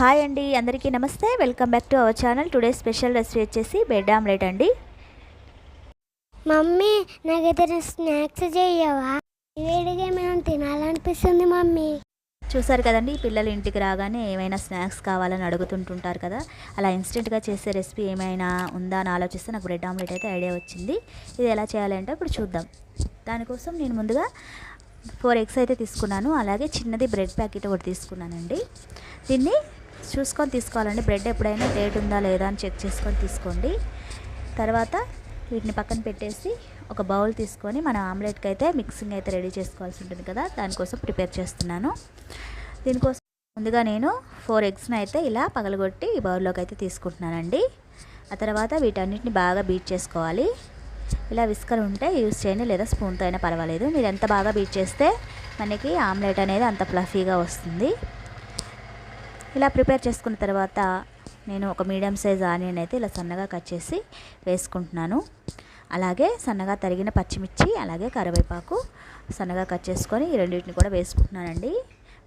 Hi అండి అందరికీ నమస్తే. Welcome back to our channel. Today special recipe వచ్చేసి బెడ్ ఆమ్లెట్ అండి. మమ్మీ నాకు ఏదైనా స్నాక్స్ చేయవా? వేడిగా మేము తినాలనిపిస్తుంది మమ్మీ. చూసారు కదండి పిల్లలు ఇంటికి రాగానే ఏమైనా స్నాక్స్ కావాలని అడుగుతుంటుంటారు కదా. అలా ఇన్స్టెంట్గా చేసే రెసిపీ ఏమైనా ఉందా అని ఆలోచిస్తే నాకు బ్రెడ్ ఆమ్లెట్ అయితే ఐడియా వచ్చింది. ఇది ఎలా చేయాలంటే ఇప్పుడు చూద్దాం. దానికోసం నేను ముందుగా ఫోర్ ఎగ్స్ అయితే తీసుకున్నాను. అలాగే చిన్నది బ్రెడ్ ప్యాకెట్ ఒకటి తీసుకున్నానండి. దీన్ని చూసుకొని తీసుకోవాలండి. బ్రెడ్ ఎప్పుడైనా డేట్ ఉందా లేదా అని చెక్ చేసుకొని తీసుకోండి. తర్వాత వీటిని పక్కన పెట్టేసి ఒక బౌల్ తీసుకొని మన ఆమ్లెట్కి అయితే మిక్సింగ్ అయితే రెడీ చేసుకోవాల్సి ఉంటుంది కదా దానికోసం ప్రిపేర్ చేస్తున్నాను. దీనికోసం ముందుగా నేను ఫోర్ ఎగ్స్ని అయితే ఇలా పగలగొట్టి ఈ బౌల్లోకి అయితే తీసుకుంటున్నానండి. ఆ తర్వాత వీటన్నిటిని బాగా బీట్ చేసుకోవాలి. ఇలా విస్కర్ ఉంటే యూస్ చేయండి లేదా స్పూన్తో అయినా పర్వాలేదు. మీరు ఎంత బాగా బీట్ చేస్తే మనకి ఆమ్లెట్ అనేది అంత ఫ్లఫీగా వస్తుంది. ఇలా ప్రిపేర్ చేసుకున్న తర్వాత నేను ఒక మీడియం సైజ్ ఆనియన్ అయితే ఇలా సన్నగా కట్ చేసి వేసుకుంటున్నాను. అలాగే సన్నగా తరిగిన పచ్చిమిర్చి అలాగే కరివేపాకు సన్నగా కట్ చేసుకొని ఈ రెండింటిని కూడా వేసుకుంటున్నానండి.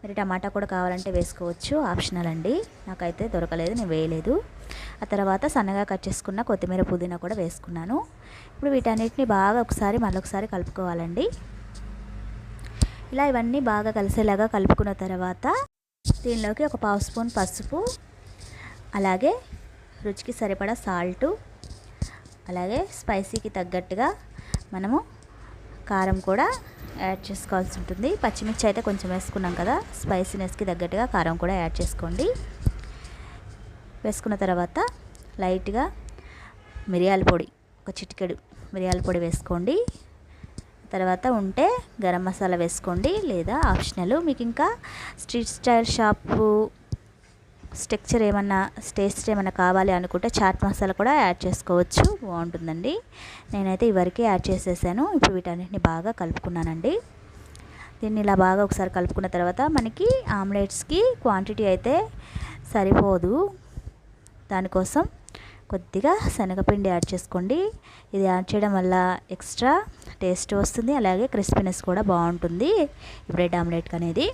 మీరు టమాటా కూడా కావాలంటే వేసుకోవచ్చు ఆప్షనల్ అండి. నాకైతే దొరకలేదు నేను వేయలేదు. ఆ తర్వాత సన్నగా కట్ చేసుకున్న కొత్తిమీర పుదీనా కూడా వేసుకున్నాను. ఇప్పుడు వీటన్నిటిని బాగా ఒకసారి మళ్ళొకసారి కలుపుకోవాలండి. ఇలా ఇవన్నీ బాగా కలిసేలాగా కలుపుకున్న తర్వాత దీనిలోకి ఒక పావు స్పూన్ పసుపు అలాగే రుచికి సరిపడా సాల్టు అలాగే స్పైసీకి తగ్గట్టుగా మనము కారం కూడా యాడ్ చేసుకోవాల్సి ఉంటుంది. పచ్చిమిర్చి అయితే కొంచెం వేసుకున్నాం కదా స్పైసీనెస్కి తగ్గట్టుగా కారం కూడా యాడ్ చేసుకోండి. వేసుకున్న తర్వాత లైట్గా మిరియాల పొడి ఒక చిటికెడు మిరియాల పొడి వేసుకోండి. తర్వాత ఉంటే గరం మసాలా వేసుకోండి లేదా ఆప్షనల్ మీకు ఇంకా స్ట్రీట్ స్టైల్ షాపు స్ట్రక్చర్ ఏమన్నా టేస్ట్ ఏమన్నా కావాలి అనుకుంటే చాట్ మసాలా కూడా యాడ్ చేసుకోవచ్చు. బాగుంటుందండి. నేనైతే ఇవరకే యాడ్ చేసేసాను. ఇప్పుడు వీటన్నిటిని బాగా కలుపుకున్నానండి. దీన్ని ఇలా బాగా ఒకసారి కలుపుకున్న తర్వాత మనకి ఆమ్లెట్స్కి క్వాంటిటీ అయితే సరిపోదు. దానికోసం కొద్దిగా శనగపిండి యాడ్ చేసుకోండి. ఇది యాడ్ చేయడం వల్ల ఎక్స్ట్రా టేస్ట్ వస్తుంది. అలాగే క్రిస్పీనెస్ కూడా బాగుంటుంది. బ్రెడ్ ఆమ్లెట్ అనేది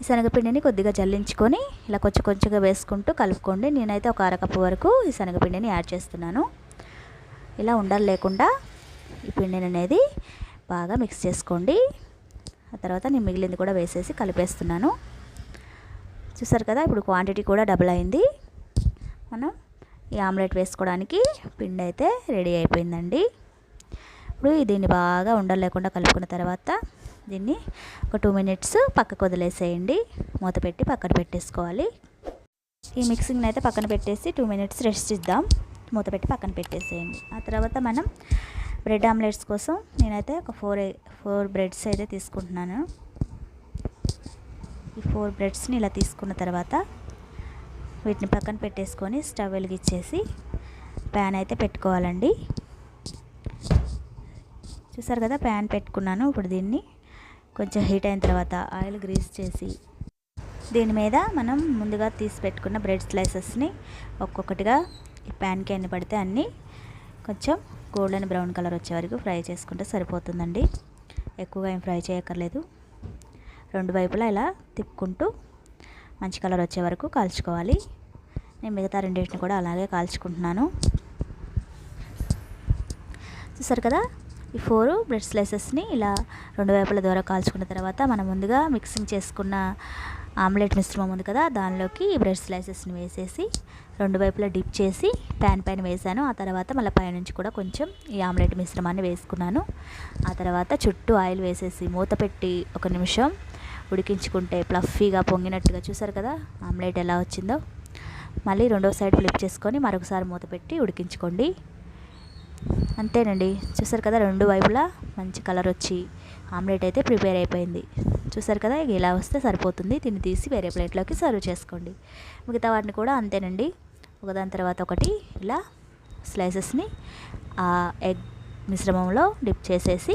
ఈ శనగపిండిని కొద్దిగా జల్లించుకొని ఇలా కొంచెం కొంచెంగా వేసుకుంటూ కలుపుకోండి. నేనైతే ఒక అరకప్పు వరకు ఈ శనగపిండిని యాడ్ చేస్తున్నాను. ఇలా ఉండలు లేకుండా ఈ పిండిని అనేది బాగా మిక్స్ చేసుకోండి. ఆ తర్వాత నేను మిగిలింది కూడా వేసేసి కలిపేస్తున్నాను. చూసారు కదా ఇప్పుడు క్వాంటిటీ కూడా డబుల్ అయింది. మనం ఈ ఆమ్లెట్ వేసుకోవడానికి పిండి అయితే రెడీ అయిపోయిందండి. ఇప్పుడు దీన్ని బాగా ఉండలేకుండా కలుపుకున్న తర్వాత దీన్ని ఒక టూ మినిట్స్ పక్కకు వదిలేసేయండి. మూత పెట్టి పక్కన పెట్టేసుకోవాలి. ఈ మిక్సింగ్ని అయితే పక్కన పెట్టేసి టూ మినిట్స్ రెస్ట్ ఇద్దాం. మూత పెట్టి పక్కన పెట్టేసేయండి. ఆ తర్వాత మనం బ్రెడ్ ఆమ్లెట్స్ కోసం నేనైతే ఒక ఫోర్ ఫోర్ బ్రెడ్స్ అయితే తీసుకుంటున్నాను. ఈ ఫోర్ బ్రెడ్స్ని ఇలా తీసుకున్న తర్వాత వీటిని పక్కన పెట్టేసుకొని స్టవ్ వెలిగించేసి ప్యాన్ అయితే పెట్టుకోవాలండి. చూసారు కదా ప్యాన్ పెట్టుకున్నాను. ఇప్పుడు దీన్ని కొంచెం హీట్ అయిన తర్వాత ఆయిల్ గ్రీస్ చేసి దీని మీద మనం ముందుగా తీసి పెట్టుకున్న బ్రెడ్ స్లైసెస్ని ఒక్కొక్కటిగా ఈ ప్యాన్కి ఎన్ని పడితే అన్నీ కొంచెం గోల్డెన్ బ్రౌన్ కలర్ వచ్చే వరకు ఫ్రై చేసుకుంటే సరిపోతుందండి. ఎక్కువగా ఏం ఫ్రై చేయక్కర్లేదు. రెండు వైపులా ఇలా తిప్పుకుంటూ మంచి కలర్ వచ్చే వరకు కాల్చుకోవాలి. నేను మిగతా రెండింటిని కూడా అలాగే కాల్చుకుంటున్నాను. చూసారు కదా ఈ ఫోర్ బ్రెడ్ స్లైసెస్ని ఇలా రెండు వైపుల ద్వారా కాల్చుకున్న తర్వాత మనం ముందుగా మిక్సింగ్ చేసుకున్న ఆమ్లెట్ మిశ్రమం ఉంది కదా దానిలోకి ఈ బ్రెడ్ స్లైసెస్ని వేసేసి రెండు వైపులా డిప్ చేసి ప్యాన్ పైన వేసాను. ఆ తర్వాత మళ్ళీ పైనుంచి కూడా కొంచెం ఈ ఆమ్లెట్ మిశ్రమాన్ని వేసుకున్నాను. ఆ తర్వాత చుట్టూ ఆయిల్ వేసేసి మూత పెట్టి ఒక నిమిషం ఉడికించుకుంటే ప్లఫీగా పొంగినట్టుగా చూసారు కదా ఆమ్లెట్ ఎలా వచ్చిందో. మళ్ళీ రెండో సైడ్ ఫ్లిప్ చేసుకొని మరొకసారి మూత పెట్టి ఉడికించుకోండి. అంతేనండి. చూసారు కదా రెండు వైపులా మంచి కలర్ వచ్చి ఆమ్లెట్ అయితే ప్రిపేర్ అయిపోయింది. చూసారు కదా ఇక ఇలా వస్తే సరిపోతుంది. దీన్ని తీసి వేరే ప్లేట్లోకి సర్వ్ చేసుకోండి. మిగతా వాటిని కూడా అంతేనండి. ఒకదాని తర్వాత ఒకటి ఇలా స్లైసెస్ని ఆ ఎగ్ మిశ్రమంలో డిప్ చేసేసి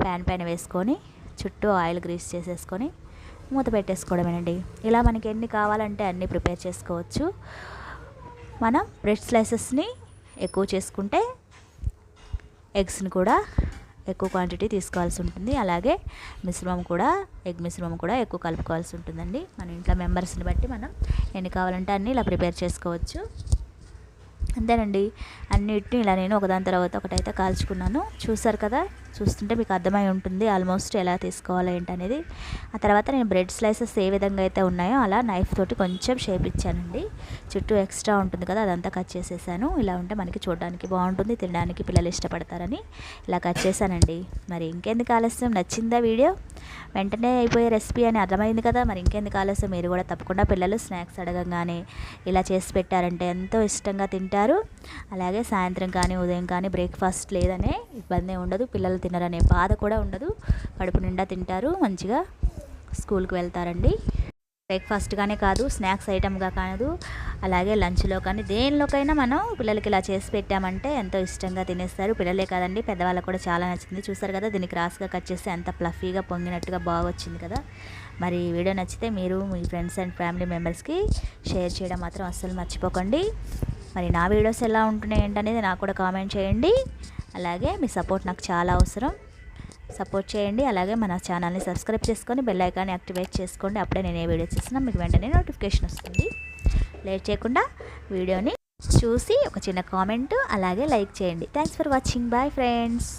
ప్యాన్ పైన వేసుకొని చుట్టూ ఆయిల్ గ్రీస్ చేసేసుకొని మూత పెట్టేసుకోవడమేనండి. ఇలా మనకి ఎన్ని కావాలంటే అన్నీ ప్రిపేర్ చేసుకోవచ్చు. మనం బ్రెడ్ స్లైసెస్ని ఎక్కువ చేసుకుంటే ఎగ్స్ని కూడా ఎక్కువ క్వాంటిటీ తీసుకోవాల్సి ఉంటుంది. అలాగే మిశ్రమం కూడా ఎగ్ మిశ్రమం కూడా ఎక్కువ కలుపుకోవాల్సి ఉంటుందండి. మన ఇంట్లో మెంబర్స్ని బట్టి మనం ఎన్ని కావాలంటే అన్నీ ఇలా ప్రిపేర్ చేసుకోవచ్చు. అంతేనండి. అన్నిటిని ఇలా నేను ఒకదాని తర్వాత ఒకటైతే కాల్చుకున్నాను. చూసారు కదా? చూస్తుంటే మీకు అర్థమై ఉంటుంది ఆల్మోస్ట్ ఎలా తీసుకోవాలి ఏంటనేది. ఆ తర్వాత నేను బ్రెడ్ స్లైసెస్ ఏ విధంగా అయితే ఉన్నాయో అలా నైఫ్ తోటి కొంచెం షేప్ ఇచ్చానండి. చుట్టూ ఎక్స్ట్రా ఉంటుంది కదా అదంతా కట్ చేసేసాను. ఇలా ఉంటే మనకి చూడడానికి బాగుంటుంది తినడానికి పిల్లలు ఇష్టపడతారని ఇలా కట్ చేశానండి. మరి ఇంకెందుకు ఆలస్యం? నచ్చిందా వీడియో? వెంటనే అయిపోయే రెసిపీ అని అర్థమైంది కదా మరి ఇంకెందుకు ఆలస్యం? మీరు కూడా తప్పకుండా పిల్లలు స్నాక్స్ అడగంగానే ఇలా చేసి పెట్టారంటే ఎంతో ఇష్టంగా తింటారు. అలాగే సాయంత్రం కానీ ఉదయం కానీ బ్రేక్ఫాస్ట్ లేదనే ఇబ్బంది ఉండదు. పిల్లలు తినరనే బాధ కూడా ఉండదు. కడుపు నిండా తింటారు. మంచిగా స్కూల్కి వెళ్తారండి. బ్రేక్ఫాస్ట్గానే కాదు స్నాక్స్ ఐటమ్గా కాదు అలాగే లంచ్లో కానీ దేనిలోకైనా మనం పిల్లలకి ఇలా చేసి పెట్టామంటే ఎంతో ఇష్టంగా తినేస్తారు. పిల్లలే కాదండి పెద్దవాళ్ళకు కూడా చాలా నచ్చింది. చూసారు కదా దీనికి క్రాస్గా కట్ చేస్తే ఎంత ఫ్లఫీగా పొంగినట్టుగా బాగా వచ్చింది కదా. మరి వీడియో నచ్చితే మీరు మీ ఫ్రెండ్స్ అండ్ ఫ్యామిలీ మెంబర్స్కి షేర్ చేయడం మాత్రం అస్సలు మర్చిపోకండి. మరి నా వీడియోస్ ఎలా ఉంటున్నాయి ఏంటనేది నాకు కూడా కామెంట్ చేయండి. అలాగే మీ సపోర్ట్ నాకు చాలా అవసరం. సపోర్ట్ చేయండి అలాగే మన ఛానల్ని సబ్స్క్రైబ్ చేసుకొని బెల్ ఐకాన్ని యాక్టివేట్ చేసుకోండి. అప్పుడే నేను ఏ వీడియో చేసినా మీకు వెంటనే నోటిఫికేషన్ వస్తుంది. లేట్ చేయకుండా వీడియోని చూసి ఒక చిన్న కామెంట్ అలాగే లైక్ చేయండి. Thanks for watching. Bye friends.